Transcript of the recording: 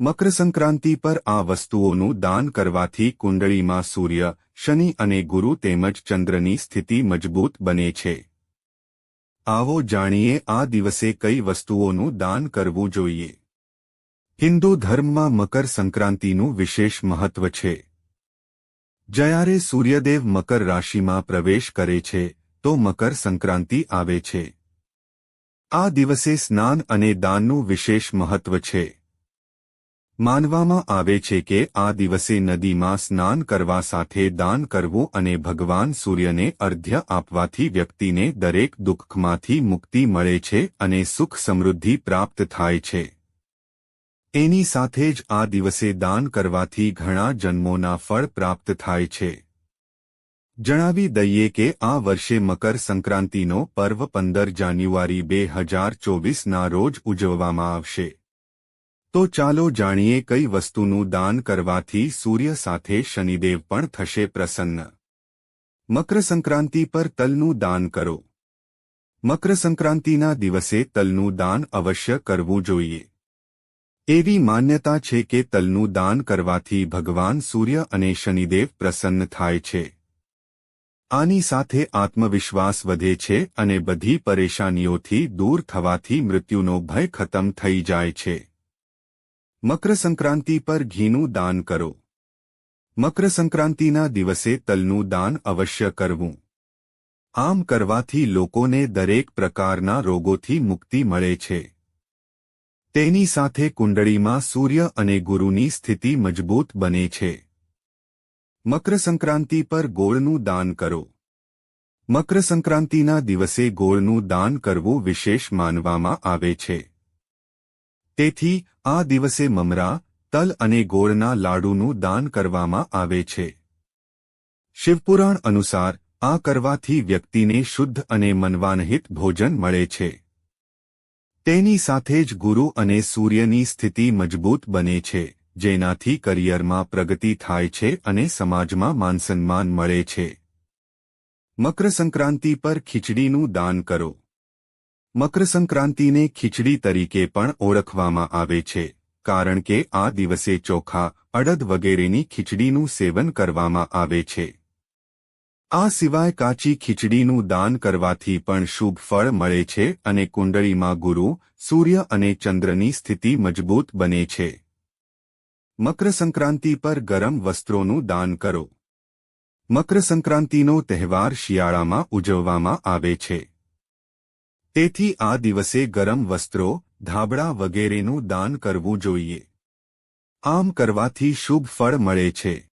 મકર સંક્રાંતિ પર આ વસ્તુઓનું દાન કરવાથી કુંડળીમાં સૂર્ય, શનિ અને ગુરુ તેમજ ચંદ્રની સ્થિતિ મજબૂત બને છે. આવો જાણીએ આ દિવસે કઈ વસ્તુઓનું દાન કરવું જોઈએ. હિન્દુ ધર્મમાં મકર સંક્રાંતિનું વિશેષ મહત્વ છે. જ્યારે સૂર્યદેવ મકર રાશિમાં પ્રવેશ કરે છે, તો મકર સંક્રાંતિ આવે છે. આ દિવસે સ્નાન અને દાનનું વિશેષ મહત્વ છે. માનવામાં આવે છે કે આ દિવસે નદીમાં સ્નાન કરવા સાથે દાન કરવું અને ભગવાન સૂર્યને અર્ધ્ય આપવાથી વ્યક્તિને દરેક દુઃખમાંથી મુક્તિ મળે છે અને સુખ સમૃદ્ધિ પ્રાપ્ત થાય છે. એની સાથે જ આ દિવસે દાન કરવાથી ઘણા જન્મોના ફળ પ્રાપ્ત થાય છે. જણાવી દઈએ કે આ વર્ષે મકર સંક્રાંતિનો પર્વ પંદર જાન્યુઆરી બે હજાર ચોવીસના રોજ ઉજવવામાં આવશે. તો ચાલો જાણીએ કઈ વસ્તુનું દાન કરવાથી સૂર્ય સાથે શનિદેવ પણ થશે પ્રસન્ન. મકર સંક્રાંતિ પર તલનું દાન કરો. મકર સંક્રાંતિના દિવસે તલનું દાન અવશ્ય કરવું જોઈએ. એવી માન્યતા છે કે તલનું દાન કરવાથી ભગવાન સૂર્ય અને શનિદેવ પ્રસન્ન થાય છે. આની સાથે આત્મવિશ્વાસ વધે છે અને બધી પરેશાનીઓથી દૂર થવાથી મૃત્યુનો ભય ખતમ થઈ જાય છે. મકર સંક્રાંતિ પર ઘીનું દાન કરો. મકર સંક્રાંતિના દિવસે તલનું દાન અવશ્ય કરવું. આમ કરવાથી લોકોને દરેક પ્રકારના રોગોથી મુક્તિ મળે છે. તેની સાથે કુંડળીમાં સૂર્ય અને ગુરુની સ્થિતિ મજબૂત બને છે. મકર સંક્રાંતિ પર ગોળનું દાન કરો. મકર સંક્રાંતિના દિવસે ગોળનું દાન કરવું વિશેષ માનવામાં આવે છે. તેથી આ દિવસે મમરા, તલ અને ગોળના લાડુનું દાન કરવામાં આવે છે. શિવપુરાણ અનુસાર, આ કરવાથી વ્યક્તિને શુદ્ધ અને મનવાનહિત ભોજન મળે છે. તેની સાથે જ ગુરુ અને સૂર્યની સ્થિતિ મજબૂત બને છે, જેનાથી કરિયરમાં પ્રગતિ થાય છે અને સમાજમાં માનસન્માન મળે છે. મકર સંક્રાંતિ પર ખીચડીનું દાન કરો. મકર સંક્રાંતિને ખીચડી તરીકે પણ ઓળખવામાં આવે છે, કારણ કે આ દિવસે ચોખા, અડદ વગેરેની ખીચડીનું સેવન કરવામાં આવે છે. આ સિવાય કાચી ખીચડીનું દાન કરવાથી પણ શુભ ફળ મળે છે અને કુંડળીમાં ગુરુ, સૂર્ય અને ચંદ્રની સ્થિતિ મજબૂત બને છે. મકર સંક્રાંતિ પર ગરમ વસ્ત્રોનું દાન કરો. મકર સંક્રાંતિનો તહેવાર શિયાળામાં ઉજવવામાં આવે છે. તેથી આ દિવસે ગરમ વસ્ત્રો, ધાબળા વગેરેનું દાન કરવું જોઈએ. આમ કરવાથી શુભ ફળ મળે છે.